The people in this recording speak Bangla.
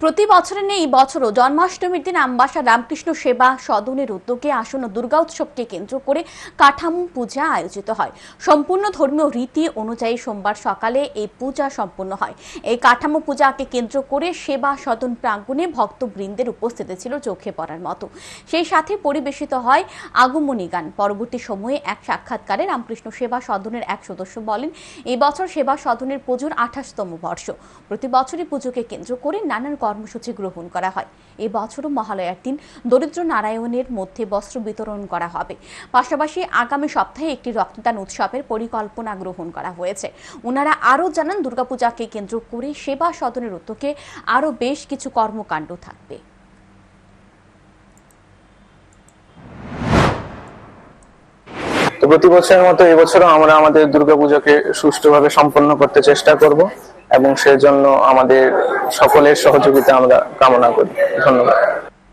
প্রতি বছরের নেই, এই বছরও জন্মাষ্টমীর দিন আমবাসা রামকৃষ্ণ সেবা সদনের উদ্যোগে আসন্ন দুর্গা উৎসবকে কেন্দ্র করে কাঠামো পূজা আয়োজিত হয়। সম্পূর্ণ ধর্মীয় রীতি অনুযায়ী সোমবার সকালে এই পূজা সম্পন্ন হয়। এই কাঠামো পূজাকে কেন্দ্র করে সেবা সদন প্রাঙ্গণে ভক্তবৃন্দের উপস্থিতি ছিল চোখে পড়ার মতো। সেই সাথে পরিবেশিত হয় আগমনী গান। পরবর্তী সময়ে এক সাক্ষাৎকারে রামকৃষ্ণ সেবা সদনের এক সদস্য বলেন, এই বছর সেবা সদনের পুজোর আঠাশতম বর্ষ। প্রতি বছরই পুজোকে কেন্দ্র করে নানান কর্মসূচি গ্রহণ করা হয়। এই বছরও মহালয়ার দিন দরিদ্র নারায়ণের মধ্যে বস্ত্র বিতরণ করা হবে। পাশাপাশি আগামী সপ্তাহে একটি রক্তদান উৎসবের পরিকল্পনা গ্রহণ করা হয়েছে। ওনারা আরও জানান, দুর্গাপূজাকে কেন্দ্র করে সেবা সদনের উদ্যোগে আরও বেশ কিছু কর্মকাণ্ড থাকবে। প্রতি বছরের মতো এবছরও আমরা আমাদের দুর্গাপূজাকে সুষ্ঠুভাবে সম্পন্ন করতে চেষ্টা করব। এবং সেজন্য আমাদের সকলের সহযোগিতা আমরা কামনা করি। ধন্যবাদ।